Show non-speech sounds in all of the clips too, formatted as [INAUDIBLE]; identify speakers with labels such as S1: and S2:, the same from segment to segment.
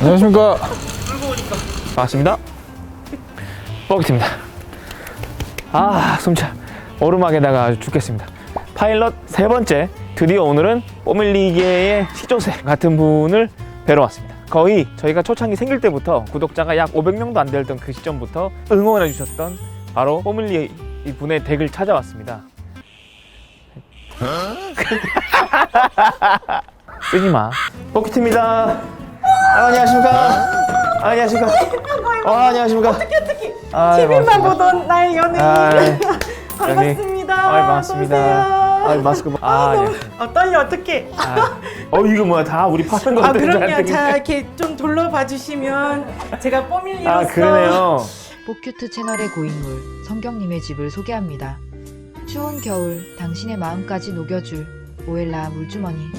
S1: 안녕하십니까. 반갑습니다. 버기트입니다. 아, 숨차. 오르막에다가 아주 죽겠습니다. 파일럿 세 번째. 드디어 오늘은 뽀밀리게의 시조새 같은 분을 뵈러 왔습니다. 거의 저희가 초창기 생길 때부터 구독자가 약 500명도 안 되던 그 시점부터 응원해 주셨던 바로 뽀밀리 분의 덱을 찾아왔습니다. [LAUGHS] 쓰지 마. 버키트입니다. 아, 안녕하십니까. 아, 안녕하십니까. 어, 안녕하십니까. 어떻게 어떻게. 아,
S2: TV만 보던 나의 연예인
S1: 아, 네. [LAUGHS]
S2: 반갑습니다.
S1: 아, 반갑습니다. 아, 마스크. 벗- 아,
S2: 너무
S1: 네.
S2: 어, 떨려 어떡해.
S1: 아, 어, 이거 뭐야? 다 우리 파는
S2: 아
S1: 건데.
S2: 그럼요.
S1: 잔뜩
S2: 자. 이렇게 좀 둘러봐 주시면 제가 뽀밀리로서
S1: 아, 그러네요.
S3: 복큐트 채널의 고인물 성경님의 집을 소개합니다. 추운 겨울 당신의 마음까지 녹여줄 오엘라 물주머니.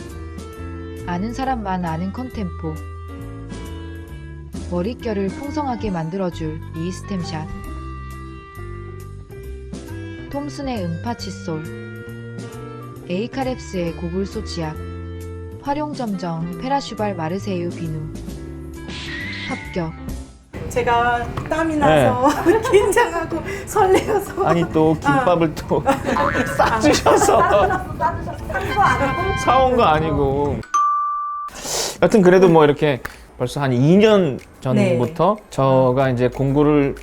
S3: 아는 사람만 아는 컨템포. 머릿결을 풍성하게 만들어줄 이스템샷. 톰슨의 음파 칫솔. 에이카랩스의 고불소 치약. 활용점정 페라슈발 마르세유 비누. 합격
S2: 제가 땀이 나서 [LAUGHS] 긴장하고 설레어서.
S1: 네. 아니 또 김밥을 또 싸주셔서. 사온 거 아니고. 여튼 그래도 뭐 이렇게 벌써 한 2년 전부터 저가 이제 공구를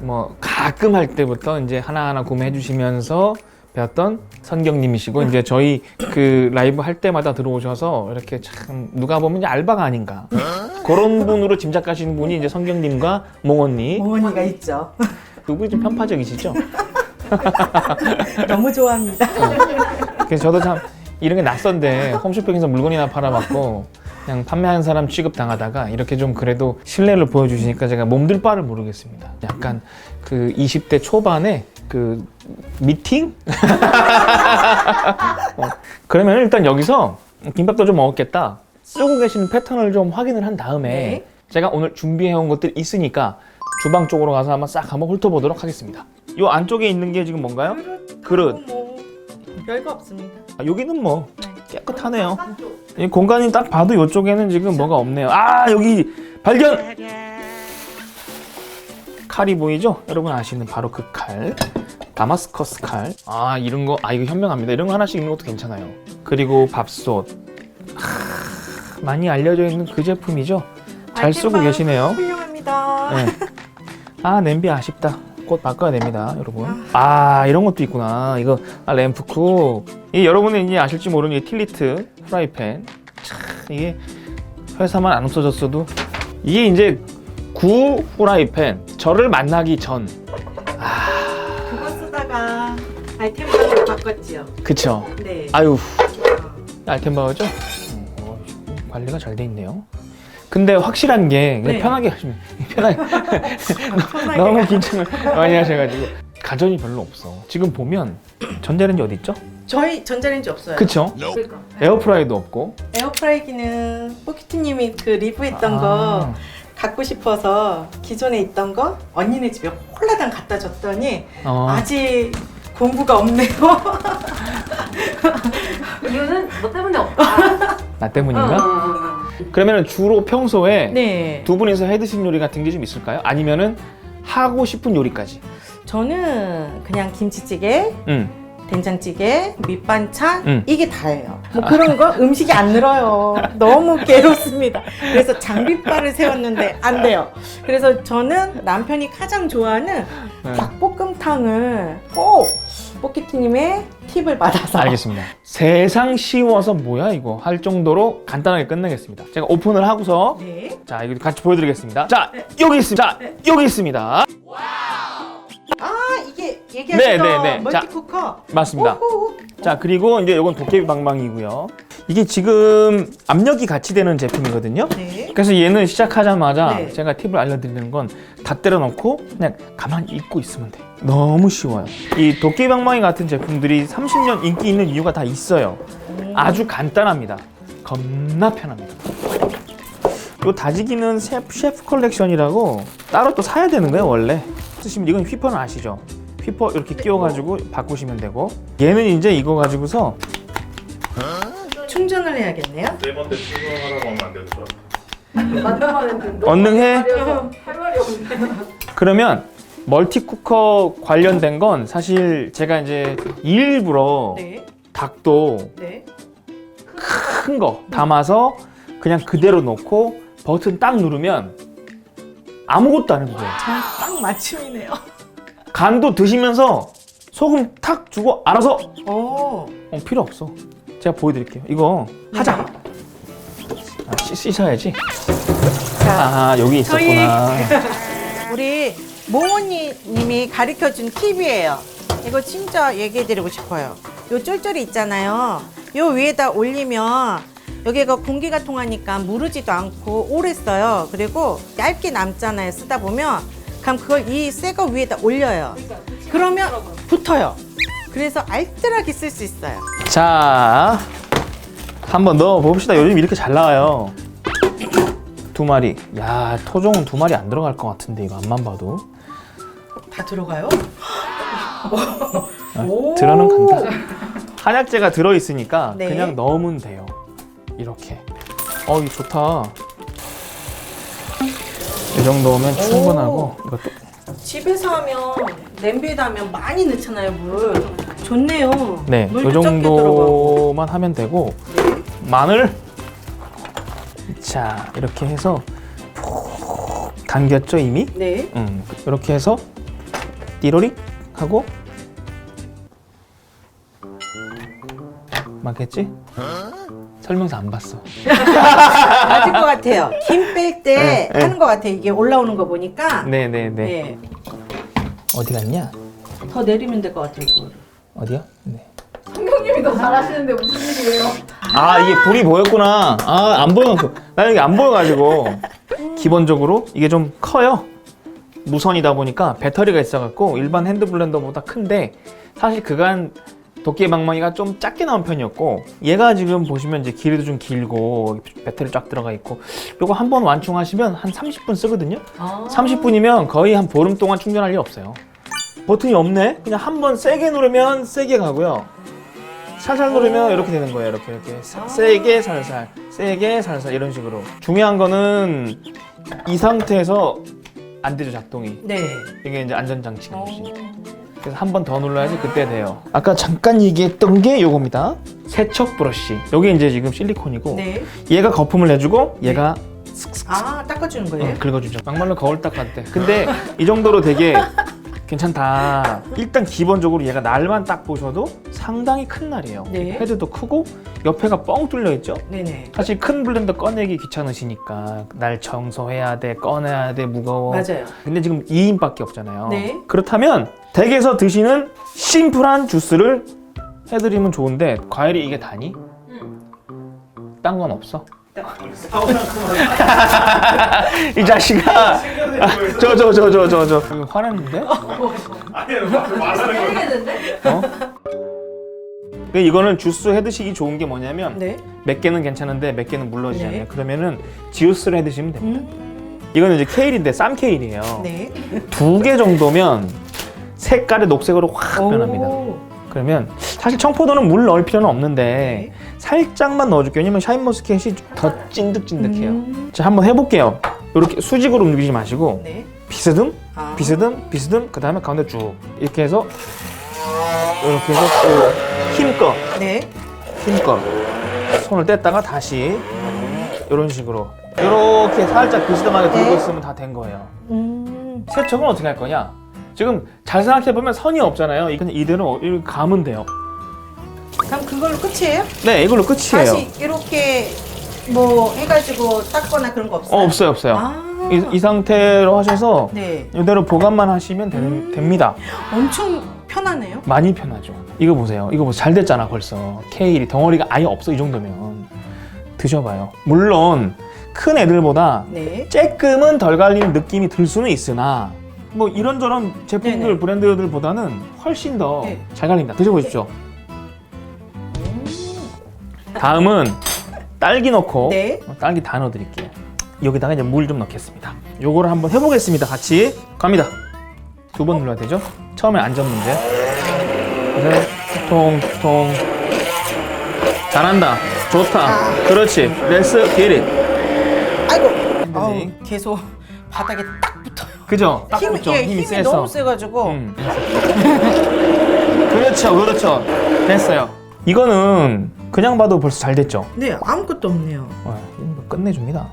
S1: 뭐 가끔 할 때부터 이제 하나하나 구매해 주시면서 배웠던 선경님이시고 이제 저희 그 라이브 할 때마다 들어오셔서 이렇게 참 누가 보면 이제 알바가 아닌가 그런 분으로 짐작하시는 분이 이제 선경님과 몽언니
S2: 어머니가 있죠.
S1: 두 분이 좀 편파적이시죠? [LAUGHS]
S2: 너무 좋아합니다.
S1: 그래서 저도 참 이런 게 낯선데 홈쇼핑에서 물건이나 팔아봤고 그냥 판매하는 사람 취급 당하다가 이렇게 좀 그래도 신뢰를 보여주시니까 제가 몸둘 바를 모르겠습니다. 약간 그 20대 초반에 그 미팅? [LAUGHS] 어, 그러면 일단 여기서 김밥도 좀 먹었겠다. 쓰고 계시는 패턴을 좀 확인을 한 다음에
S2: 네.
S1: 제가 오늘 준비해온 것들 있으니까 주방 쪽으로 가서 한번 싹 한번 훑어보도록 하겠습니다. 이 안쪽에 있는 게 지금 뭔가요? 그릇.
S2: 뭐 별거 없습니다.
S1: 아, 여기는 뭐 깨끗하네요. 이 공간이 딱 봐도 이쪽에는 지금 뭐가 없네요. 아 여기 발견! 칼이 보이죠? 여러분 아시는 바로 그 칼. 다마스커스 칼. 아 이런 거, 아 이거 현명합니다. 이런 거 하나씩 있는 것도 괜찮아요. 그리고 밥솥. 아, 많이 알려져 있는 그 제품이죠. 잘 쓰고 계시네요.
S2: 훌륭합니다.
S1: 네. 아 냄비 아쉽다. 곧 바꿔야 됩니다, 여러분. 아 이런 것도 있구나. 이거 아, 램프쿡. 이 여러분이 이제 아실지 모르는 이 틸리트 프라이팬. 참 이게 회사만 안 없어졌어도 이게 이제 구 프라이팬. 저를 만나기 전.
S2: 그거 쓰다가 아이템으로 바꿨지요.
S1: 그쵸.
S2: 네.
S1: 아유 아이템바워죠? 관리가 잘 돼 있네요. 근데 확실한 게 그냥
S2: 네.
S1: 편하게 하시면 [LAUGHS] 편하게
S2: 편하게 [LAUGHS]
S1: 너무 긴장을 많이 하셔가지고 가전이 별로 없어. 지금 보면 전자레인지 어디 있죠?
S2: 저희 전자레인지 없어요.
S1: 그쵸?
S2: 그러니까.
S1: 에어프라이도 없고.
S2: 에어프라이기는 포키트님이 그 리뷰했던
S1: 아.
S2: 거 갖고 싶어서 기존에 있던 거 언니네 집에 홀라당 갖다 줬더니
S1: 어.
S2: 아직 공부가 없네요.
S4: 이유는 너 때문에 없다. [LAUGHS]
S1: 나 때문인가?
S4: 어.
S1: 그러면 주로 평소에
S2: 네.
S1: 두 분이서 해드신 요리 같은 게 좀 있을까요? 아니면은 하고 싶은 요리까지.
S2: 저는 그냥 김치찌개,
S1: 응.
S2: 된장찌개, 밑반찬
S1: 음.
S2: 이게 다예요. 뭐 그런 거 [LAUGHS] 음식이 안 늘어요. 너무 괴롭습니다. 그래서 장비빨을 세웠는데 안 돼요. 그래서 저는 남편이 가장 좋아하는
S1: 네.
S2: 닭볶음탕 을꼭 포키트님의 팁을 받아서
S1: 알겠습니다. 세상 쉬워서 뭐야 이거 할 정도로 간단하게 끝내겠습니다. 제가 오픈을 하고서
S2: 네.
S1: 자 이거 같이 보여드리겠습니다. 자 여기 있습니다. 자 여기 있습니다.
S2: 아 이게 얘기하시던
S1: 네, 네, 네. 자,
S2: 멀티쿠커.
S1: 맞습니다.
S2: 오호.
S1: 자 그리고 이제 이건 도깨비 방망이고요. 이게 지금 압력이 같이 되는 제품이거든요.
S2: 네.
S1: 그래서 얘는 시작하자마자
S2: 네.
S1: 제가 팁을 알려드리는 건 다 때려 넣고 그냥 가만히 입고 있으면 돼. 너무 쉬워요. 이 도깨비 방망이 같은 제품들이 30년 인기 있는 이유가 다 있어요. 아주 간단합니다. 겁나 편합니다. 이 다지기는 셰프, 셰프 컬렉션이라고 따로 또 사야 되는 거예요 원래. 쓰시면 이건 휘퍼는 아시죠? 휘퍼 이렇게 끼워가지고 바꾸시면 되고 얘는 이제 이거 가지고서
S2: 충전을 해야겠네요.
S5: 네 번째 출근하라고 하면 안.
S4: 만나봤는데
S1: 언능해.
S4: 할 말이 없네.
S1: 그러면 멀티쿠커 관련된 건 사실 제가 이제 일부러
S2: 네.
S1: 닭도
S2: 네.
S1: 큰 거 담아서 그냥 그대로 놓고 버튼 딱 누르면 아무것도 안 해도 돼요.
S2: 딱 맞춤이네요.
S1: 간도 드시면서 소금 탁 주고 알아서
S2: 오.
S1: 어, 필요 없어. 제가 보여드릴게요. 이거 하자. 아, 씻, 씻어야지.
S2: 자,
S1: 아 여기 있었구나. [LAUGHS]
S2: 우리 모모님이 가르쳐준 팁이에요. 이거 진짜 얘기해드리고 싶어요. 요 쫄쫄이 있잖아요. 요 위에다 올리면 여기가 공기가 통하니까 무르지도 않고 오래 써요. 그리고 얇게 남잖아요. 쓰다 보면 그럼 그걸 이 새 거 위에다 올려요. 그러면 붙어요. 그래서 알뜰하게 쓸 수 있어요.
S1: 자, 한번 넣어 봅시다. 요즘 이렇게 잘 나와요. 두 마리. 야, 토종은 두 마리 안 들어갈 것 같은데 이거 앞만 봐도.
S2: 다 들어가요?
S1: 아,
S2: 오.
S1: 들어는 간다. 한약재가 들어 있으니까
S2: 네.
S1: 그냥 넣으면 돼요. 이렇게. 어, 이거 좋다. 이 정도면 충분하고 이것도
S2: 집에서 하면 냄비에다 하면 많이 넣잖아요 물. 좋네요.
S1: 네,
S2: 물도
S1: 이
S2: 적게 들어가고.
S1: 정도만 하면 되고 마늘 자 이렇게 해서 푹 당겼죠 이미
S2: 네.
S1: 음, 이렇게 해서 띠로리 하고 맞겠지? 설명서 안 봤어 [LAUGHS]
S2: 맞을 것 같아요. 김 뺄 때
S1: 네, 네.
S2: 하는 것 같아요. 이게 올라오는 거 보니까.
S1: 네네네
S2: 네.
S1: 어디 갔냐?
S2: 더 내리면 될 것 같아요. 그거를.
S1: 어디야? 네.
S4: 성경님이 더 잘하시는데 무슨 일이에요?
S1: 아 이게 불이 보였구나 아 안 보여 나 여기 안 보여가지고 기본적으로 이게 좀 커요 무선이다 보니까 배터리가 있어갖고 일반 핸드 블렌더보다 큰데 사실 그간 도끼의 방망이가 좀 작게 나온 편이었고 얘가 지금 보시면 이제 길이도 좀 길고 배터리 쫙 들어가 있고 요거 한 번 완충하시면 한 30분 쓰거든요
S2: 아.
S1: 30분이면 거의 한 보름 동안 충전할 일 없어요. 버튼이 없네? 그냥 한 번 세게 누르면 세게 가고요. 살살 누르면 이렇게 되는 거예요. 이렇게 이렇게 세- 세게 살살, 세게 살살 이런 식으로. 중요한 거는 이 상태에서 안 되죠 작동이.
S2: 네.
S1: 이게 이제 안전장치
S2: 어.
S1: 없이. 그래서 한 번 더 눌러야지 그때 돼요. 아까 잠깐 얘기했던 게 요겁니다. 세척 브러쉬. 여기 이제 지금 실리콘이고
S2: 네.
S1: 얘가 거품을 내주고 얘가
S2: 아, 닦아주는 거예요?
S1: 어, 긁어주죠. 막말로 거울 닦았대. 근데 이 정도로 되게 [LAUGHS] 괜찮다. 일단 기본적으로 얘가 날만 딱 보셔도 상당히 큰 날이에요.
S2: 네.
S1: 헤드도 크고 옆에가 뻥 뚫려 있죠.
S2: 네네.
S1: 사실 큰 블렌더 꺼내기 귀찮으시니까 날 청소해야 돼, 꺼내야 돼, 무거워.
S2: 맞아요.
S1: 근데 지금 2인밖에 없잖아요.
S2: 네.
S1: 그렇다면 댁에서 드시는 심플한 주스를 해드리면 좋은데 과일이 이게 다니? 딴 건 없어? 이 자식아 저 저 저 저 저 저 화났는데?
S5: 아니에요. 말하는 거.
S4: 모르겠는데?
S1: 어? 근데 이거는 주스 해 드시기 좋은 게 뭐냐면
S2: 네.
S1: 몇 개는 괜찮은데 몇 개는 물러지잖아요
S2: 네.
S1: 그러면은 지우스를 해 드시면 됩니다
S2: 음.
S1: 이거는 이제 케일인데 쌈 케일이에요
S2: 네.
S1: 두 개 정도면 색깔이 녹색으로 확 변합니다
S2: 오.
S1: 그러면 사실 청포도는 물 넣을 필요는 없는데
S2: 네.
S1: 살짝만 넣어줄게요 왜냐면 샤인머스켓이 더 찐득찐득해요
S2: 음.
S1: 자 한번 해볼게요 이렇게 수직으로 움직이지 마시고
S2: 네.
S1: 비스듬
S2: 아.
S1: 비스듬 비스듬 그 다음에 가운데 쭉 이렇게 해서 이렇게 해서 또 힘껏
S2: 네.
S1: 힘껏 손을 뗐다가 다시 이런 식으로 이렇게 살짝 비스듬하게 들고
S2: 네.
S1: 있으면 다 된 거예요
S2: 음.
S1: 세척은 어떻게 할 거냐 지금 잘 생각해 보면 선이 없잖아요 그냥 이대로 이렇게 가면 돼요
S2: 그럼 그걸로 끝이에요?
S1: 네 이걸로 끝이에요
S2: 다시 이렇게 뭐 해가지고 닦거나 그런 거 없어요?
S1: 어 없어요 없어요
S2: 아.
S1: 이, 이 상태로 하셔서
S2: 네.
S1: 이대로 보관만 하시면 되,
S2: 음.
S1: 됩니다
S2: 엄청 편하네요.
S1: 많이 편하죠 이거 보세요 이거 뭐잘 됐잖아 벌써 케일이 덩어리가 아예 없어 이 정도면 드셔봐요 물론 큰 애들보다
S2: 네.
S1: 조금은 덜 갈리는 느낌이 들 수는 있으나 뭐 이런저런 제품들
S2: 네네.
S1: 브랜드들보다는 훨씬 더 잘
S2: 네.
S1: 갈린다 드셔보십시오 다음은 딸기 넣고
S2: 네.
S1: 어, 딸기 다 넣어드릴게요 여기다가 이제 물 좀 넣겠습니다 요거를 한번 해보겠습니다 같이 갑니다 두 번 눌러야 되죠 처음에 안전 문제 그래서 통통 잘한다 좋다. 그렇지. Let's get it.
S2: 아이고. 어우, 계속 바닥에 딱 붙어요.
S1: 그죠? 딱
S2: 힘,
S1: 붙죠.
S2: 예,
S1: 힘이
S2: 힘이
S1: 세서.
S2: 너무 세가지고.
S1: 음. 그렇죠, 그렇죠. 됐어요. 이거는 그냥 봐도 벌써 잘 됐죠.
S2: 네, 아무것도 없네요.
S1: 어, 이거 끝내줍니다.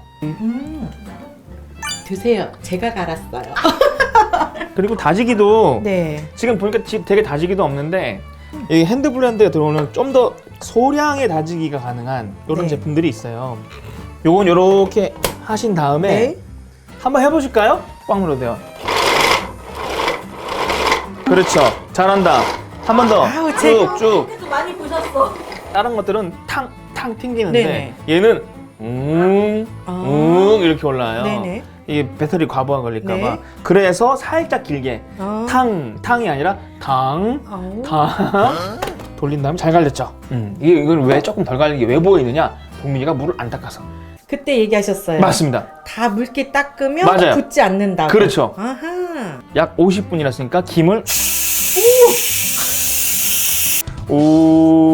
S2: 드세요. 제가 갈았어요. [LAUGHS]
S1: 그리고 다지기도
S2: 네.
S1: 지금 보니까 지- 되게 다지기도 없는데 이 핸드 블렌드에 들어오는 좀 더 소량의 다지기가 가능한 이런
S2: 네.
S1: 제품들이 있어요. 요건 요렇게 하신 다음에
S2: 네.
S1: 한번 해보실까요? 꽉 눌러도요. 그렇죠. 잘한다. 한 번 더.
S2: 아우, 제가-
S1: 쭉쭉.
S4: 그래도 많이 보셨어.
S1: 다른 것들은 탕, 탕 튕기는데
S2: 네네.
S1: 얘는 웅,
S2: 아.
S1: 웅 이렇게 올라요.
S2: 네네.
S1: 이게 배터리 과부하 걸릴까봐.
S2: 네.
S1: 그래서 살짝 길게
S2: 어.
S1: 탕, 탕이 아니라 당,
S2: 아우.
S1: 당 돌린 다음에 잘 갈렸죠. 음, 이게 이걸 왜 조금 덜 갈린 게왜 보이느냐? 동민이가 물을 안 닦아서.
S2: 그때 얘기하셨어요.
S1: 맞습니다.
S2: 다 물기 닦으면
S1: 맞아요.
S2: 붙지 않는다고.
S1: 그렇죠.
S2: 아하.
S1: 약 50분이랐으니까 김을 오, 어,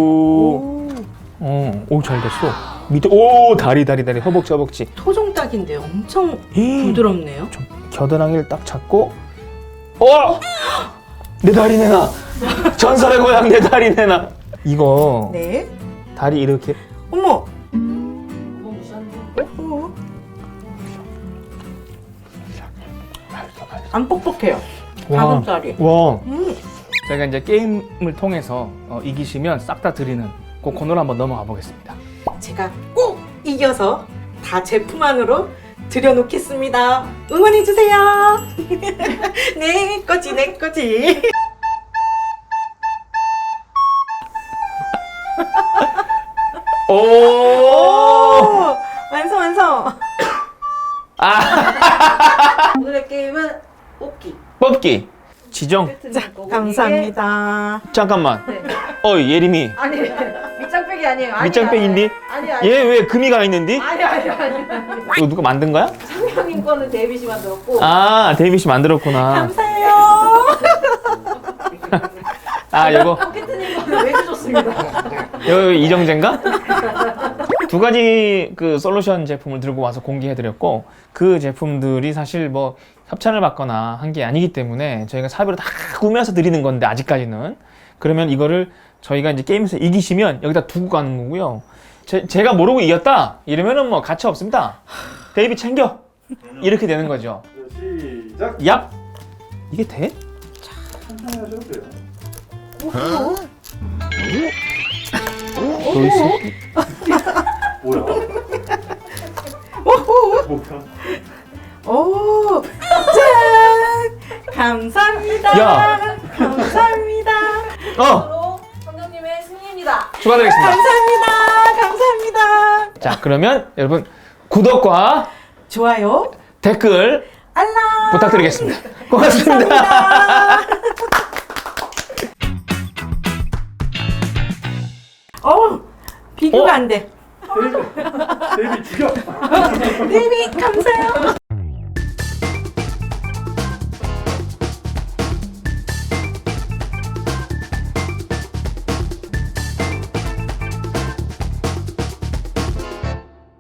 S1: 오, 잘 됐어. 밑에 오, 다리, 다리, 다리, 허벅지, 허벅지.
S2: 토종닭인데 엄청
S1: 이,
S2: 부드럽네요.
S1: 좀 겨드랑이를 딱 잡고, 어, 내 다리 내놔. 전설의 고향 내 다리 내놔. 이거
S2: 네.
S1: 다리 이렇게
S2: 어머. 어. 안 뻑뻑해요. 가슴살이.
S1: 와.
S2: 음.
S1: 저희가 이제 게임을 통해서 어, 이기시면 싹 다 드리는 그 코너로 한번 넘어가 보겠습니다.
S2: 제가 꼭 이겨서 다 제품 안으로 들여놓겠습니다. 응원해주세요. [LAUGHS] 내 거지, 내 거지.
S1: 오!
S2: 오, 완성, 완성. [LAUGHS]
S4: 오늘의 게임은 뽑기.
S1: 뽑기. 지정.
S4: 거고
S2: 감사합니다.
S1: 잠깐만.
S4: 네.
S1: 어, 예림이.
S4: 아니 아니에요. 아니,
S1: 밑장빼기인데?
S4: 아니 아니.
S1: 얘 왜 금이 가 있는디?
S4: 아니 아니 아니. 아니.
S1: 이거 누가 만든 거야?
S4: 상명님 거는 데이비 씨 만들었고.
S1: 아, 데이비 씨 만들었구나.
S2: 감사해요. [LAUGHS]
S1: 아, 이거
S4: 포켓님 거는 외주 줬습니다.
S1: 이거 이정재인가? 두 가지 그 솔루션 제품을 들고 와서 공개해드렸고 그 제품들이 사실 뭐 협찬을 받거나 한 게 아니기 때문에 저희가 사비로 다 구매해서 드리는 건데 아직까지는 그러면 이거를 저희가 이제 게임에서 이기시면 여기다 두고 가는 거고요. 제, 제가 모르고 이겼다 이러면은 뭐 가치 없습니다. 데이비 챙겨 이렇게 되는 거죠.
S5: 시작.
S1: 얍 이게 돼?
S5: 천천히 하셔도 돼요.
S1: 너이 새끼.
S5: 뭐야? 뭐야?
S2: 오, 짠! 감사합니다.
S1: 야.
S2: 감사합니다.
S1: 어 축하드리겠습니다.
S2: 감사합니다. 감사합니다.
S1: 자 그러면 여러분 구독과
S2: 좋아요.
S1: 댓글
S2: 알람.
S1: 부탁드리겠습니다. [LAUGHS] 고맙습니다.
S2: 감사합니다. 어, 비교가
S1: 어?
S2: 안 돼.
S5: 데이비 죽여.
S2: 데이비 감사해요.